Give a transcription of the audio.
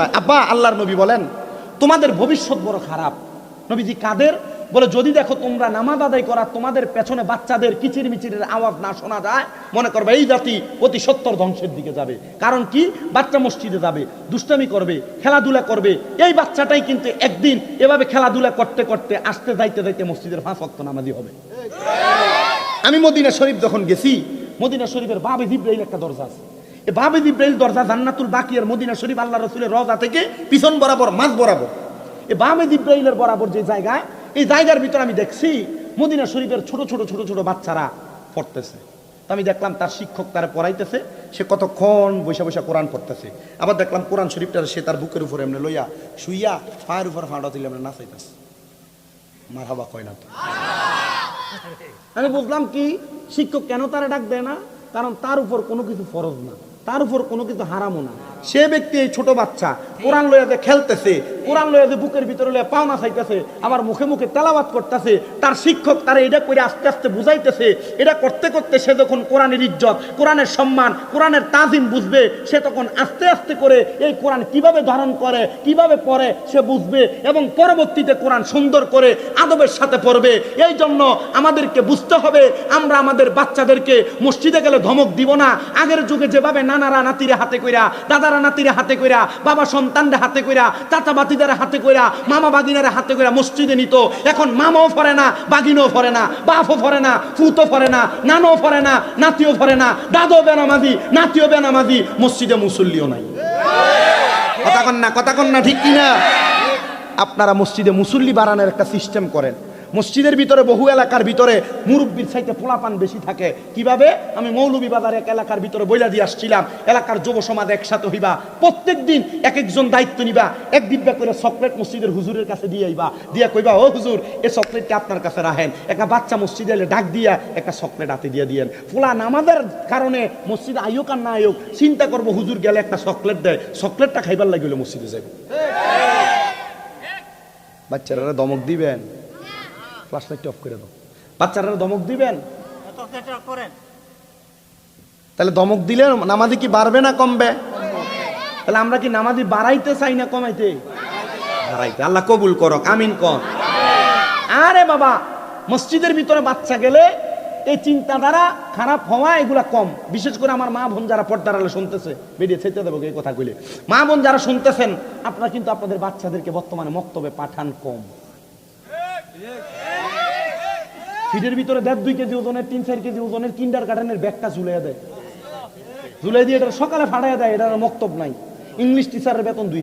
আব্বা আল্লাহর নবী বলেন তোমাদের ভবিষ্যৎ বড় খারাপ। নবীজি কাদের? বলে যদি দেখো তোমরা নামাজ আদায় করা তোমাদের পেছনে বাচ্চাদের কিচির মিচিরের আওয়াজ না শোনা যায় মনে করবে এই জাতি অতি সত্তর ধ্বংসের দিকে যাবে। কারণ কি? বাচ্চা মসজিদে যাবে দুষ্টামি করবে খেলাধুলা করবে। এই বাচ্চাটাই কিন্তু একদিন এভাবে খেলাধুলা করতে করতে আসতে যাইতে যাইতে মসজিদের পাঁচ অক্ত নামাজি হবে। আমি মদিনা শরীফ যখন গেছি মদিনা শরীফের বাবে জিব্রাইল একটা দরজা আছে। বাবে জিব্রাইল দরজা জান্নাতুল বাকিয়ার মদিনা শরীফ আল্লাহ রসুলের রজা থেকে পিছন বরাবর, মাঝ বরাবর। এ বাবে জিব্রাইলের বরাবর যে জায়গায়, এই জায়গার ভিতরে আমি দেখছি মদিনা শরীফের ছোট ছোট ছোট ছোট বাচ্চারা পড়তেছে। আমি দেখলাম তার শিক্ষক তারা পড়াইতেছে, সে কতক্ষণ বৈশা বৈশা কোরআন পড়তেছে। আবার দেখলাম কোরআন শরীফটা সে তার বুকের উপরে এমনি লইয়া শুইয়া পায়ের উপর ফাঁড়া দিলে আমরা নাচাইতেছে। মার হাবা কয় না আমি বুঝলাম কি, শিক্ষক কেন তারা ডাক দেয় না? কারণ তার উপর কোনো কিছু ফরজ না। তার উপর কোনো কিছু হারামও না। সে ব্যক্তি এই ছোট বাচ্চা কোরআন লইয়াতে খেলতেছে, কোরআন লইয়াতে বুকের ভিতরে লইয়া পাওনা চাইতেছে, আমার মুখে মুখে তেলাবাত করতেছে, তার শিক্ষক তারা এটা করে আস্তে আস্তে বুঝাইতেছে, এটা করতে করতে সে যখন কোরআনের ইজ্জত, কোরআনের সম্মান, কোরআনের তাজিম বুঝবে, সে তখন আস্তে আস্তে করে এই কোরআন কীভাবে ধারণ করে, কীভাবে পড়ে, সে বুঝবে এবং পরবর্তীতে কোরআন সুন্দর করে আদবের সাথে পড়বে। এই জন্য আমাদেরকে বুঝতে হবে, আমরা আমাদের বাচ্চাদেরকে মসজিদে গেলে ধমক দিব না। আগের যুগে যেভাবে নানারা নাতিরে হাতে কইরা, দাদারা নাতিরে হাতে কইরা, বাবা সন্তানরা হাতে কইরা চাচা বাতিদারা হাতে কইরা মামা বাগিনারা হাতে কইরা মসজিদে নিত। এখন মামাও ফরে না, বাগিনও ফরে না, বাপও ফরে না ফুতো ফরে না, নানও ফরে না, নাতিও ফরে না, দাদও বেনামাজি, নাতিও বেনামাজি, মসজিদে মুসল্লিও নাই। কথা কন না, কথা কন না, ঠিক কিনা? আপনারা মসজিদে মুসল্লি বাড়ানোর একটা সিস্টেম করেন। মসজিদের ভিতরে, বহু এলাকার ভিতরে মুরব্বীর সাইতে পোলাপান বেশি থাকে। কীভাবে? আমি মৌলভীবাজার এক এলাকার ভিতরে বইলা দিয়ে আসছিলাম, এলাকার যুব সমাজ একসাথে হইবা, প্রত্যেক দিন এক একজন দায়িত্ব নিবা, এক দিব্যা করে চকলেট মসজিদের হুজুরের কাছে দিয়ে আইবা, দিয়া কইবা, ও হুজুর এই চকলেটটা আপনার কাছে রাখেন। একটা বাচ্চা মসজিদে এলে ডাক দিয়া একটা চকলেট হাতে দিয়ে দিয়েন। পোলা নামাজের কারণে মসজিদে আয়োগ আর না আয়োগ, চিন্তা করব হুজুর গেলে একটা চকলেট দেয়, চকলেটটা খাইবার লাগিলে মসজিদে যাইব। বাচ্চারা দমক দিবেন? অফ করে দাও। বাচ্চারা দিবেন? তাহলে দিলে নামাজি কি বাড়বে না কমবে? তাহলে আমরা কি নামাজি বাড়াইতে চাই না কমাইতে? বাড়াইতে। আল্লাহ কবুল করক, আমিন আরে বাবা, মসজিদের ভিতরে বাচ্চা গেলে এই চিন্তাধারা খারাপ হওয়া এগুলা কম। বিশেষ করে আমার মা বোন যারা পর্দার আলো শুনতেছে, বেরিয়ে ছেতে দেবো এই কথা কইলে। মা বোন যারা শুনতেছেন, আপনারা কিন্তু আপনাদের বাচ্চাদেরকে বর্তমানে মক্তবে পাঠান কম। ফিটের ভিতরে দেড় দুই কেজি ওজনের, তিন চার কেজি ওজনের কিন্ডার গার্ডেনের ব্যাগটা ঝুলে দেয়। ঝুলে দিয়ে এটা সকালে ফাটাই দেয় এটা মক্তব নাই। ইংলিশ টিচারের বেতন দুই